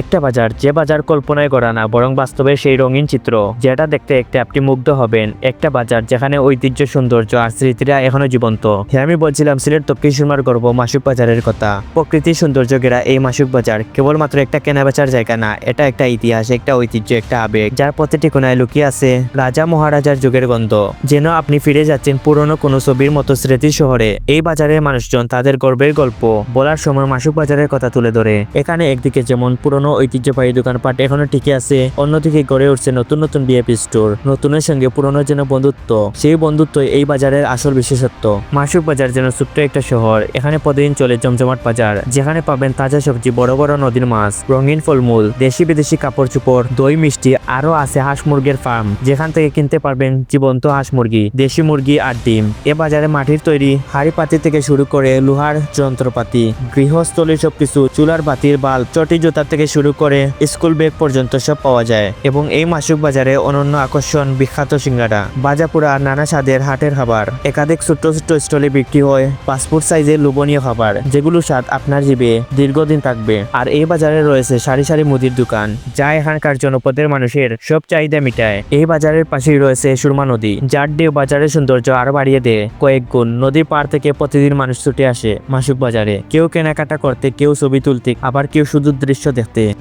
একটা বাজার, যে বাজার কল্পনায় করা না, বরং বাস্তবে সেই রঙিন চিত্র। যেটা দেখতে দেখতে আপনি মুগ্ধ হবেন। একটা বাজার যেখানে ঐতিহ্য, সৌন্দর্য আর স্মৃতিরা এখনও জীবন্ত। হ্যাঁ আমি বলছিলাম, সিলেট সুরমার গর্ব, মাসুক বাজারের কথা। প্রকৃতির সৌন্দর্য ঘেরা এই মাসুক বাজার কেবলমাত্র একটা কেনাবেচার জায়গা না, এটা একটা ইতিহাস, একটা ঐতিহ্য, একটা আবেগ, যার প্রতিটি কোনায় লুকিয়ে আছে রাজা মহারাজার যুগের গন্ধ। যেন আপনি ফিরে যাচ্ছেন পুরনো কোনো ছবির মতো স্মৃতির শহরে। এই বাজারের মানুষজন তাদের গর্বের গল্প, বলার সময় মাসুক বাজারের কথা তুলে ধরে। এখানে একদিকে যেমন পুরনো ঐতিহ্যবাহী দোকানপাট এখনও টিকে আছে। অন্যদিকে গড়ে উঠছে নতুন নতুন বিএপি স্টোর নতুনের সঙ্গে পুরনো যেন বন্ধুত্ব। সেই বন্ধুত্ব এই বাজারের আসল বিশেষত্ব। মাসুক বাজার যেন ছোট্ট একটা শহর, এখানে প্রতিদিন চলে জমজমাট বাজার। যেখানে পাবেন তাজা সবজি, বড় বড় নদীর মাছ, রঙিন ফলমূল, দেশি বিদেশি কাপড় চোপড়, দই মিষ্টি আরও আছে হাঁস মুরগির ফার্ম যেখান থেকে কিনতে পারবেন জীবন্ত হাঁস মুরগি, দেশি মুরগি আর ডিম। এ বাজারে মাটির তৈরি, হাড়ি পাতি থেকে শুরু করে লোহার যন্ত্রপাতি, গৃহস্থলীর সবকিছু, চুলার বাতির বাল্ব, চটি জুতা থেকে শুরু করে স্কুল ব্যাগ পর্যন্ত সব পাওয়া যায় এবং এই মাসুক বাজারে অনন্য আকর্ষণ বিখ্যাত সিঙ্গারা। বাজাপুরা নানা স্বাদের হাটের খাবার। একাধিক ছোট্ট ছোট্ট স্টলে বিক্রি হয় পাসপোর্ট সাইজের লোভনীয় খাবার যেগুলো স্বাদ আপনার জিবে দীর্ঘদিন থাকবে। আর এই বাজারে রয়েছে সারি সারি মুদির দোকান, যা এখানকার জনপদের মানুষের সব চাহিদা মিটায়। এই বাজারের পাশেই রয়েছে সুরমা নদী, যার দিয়ে বাজারের সৌন্দর্য আরও বাড়িয়ে দেয়। কয়েক গুণ নদীর পার থেকে প্রতিদিন মানুষ ছুটে আসে মাসুক বাজারে। কেউ কেনাকাটা করতে, কেউ ছবি তুলতে, আবার কেউ শুধু দৃশ্য দেখতে। ter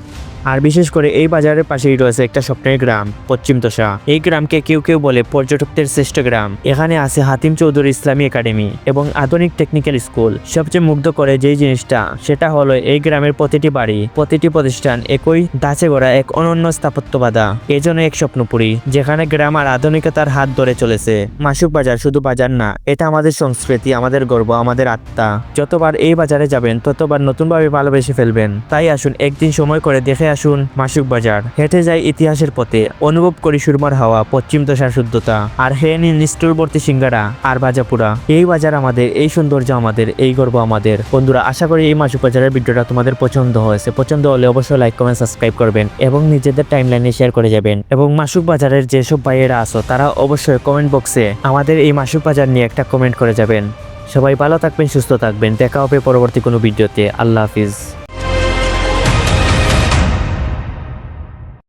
আর বিশেষ করে এই বাজারের পাশেই রয়েছে একটা স্বপ্নের গ্রাম, পশ্চিম তোষা এই গ্রামকে কেউ কেউ বলে পর্যটকদের শ্রেষ্ঠ গ্রাম। এখানে আছে হাতিম চৌধুরী ইসলামী একাডেমি এবং আধুনিক টেকনিক্যাল স্কুল। সবচেয়ে মুগ্ধ করে যেই জিনিসটা, সেটা হলো এই গ্রামের প্রতিটি বাড়ি, প্রতিটি প্রতিষ্ঠান একই দাঁচে গড়া এক অনন্য স্থাপত্যবাদা এই জন্য এক স্বপ্নপুরী, যেখানে গ্রাম আর আধুনিকতার হাত ধরে চলেছে। মাসুক বাজার শুধু বাজার না, এটা আমাদের সংস্কৃতি, আমাদের গর্ব, আমাদের আত্মা। যতবার এই বাজারে যাবেন, ততবার নতুনভাবে ভালোবেসে ফেলবেন। তাই আসুন একদিন সময় করে দেখে আসুন মাসুক বাজার। হেঁটে যাই ইতিহাসের পথে। অনুভব করি সুরমার হাওয়া, পশ্চিম দশার শুদ্ধতা। আর হে নিন নিষ্ঠুরবর্তী সিঙ্গারা, আর বাজাপুরা। এই বাজার আমাদের, এই সৌন্দর্য আমাদের, এই গর্ব আমাদের। বন্ধুরা, আশা করি এই মাসুক বাজারের ভিডিওটা তোমাদের পছন্দ হয়েছে। পছন্দ হলে অবশ্যই লাইক কমেন্ট সাবস্ক্রাইব করবেন এবং নিজেদের টাইমলাইনে শেয়ার করে যাবেন। এবং মাসুক বাজারের যেসব ভাইয়েরা আছো, তারা অবশ্যই কমেন্ট বক্সে আমাদের এই মাসুক বাজার নিয়ে একটা কমেন্ট করে যাবেন। সবাই ভালো থাকবেন, সুস্থ থাকবেন। দেখা হবে পরবর্তী কোনো ভিডিওতে। আল্লাহ হাফিজ।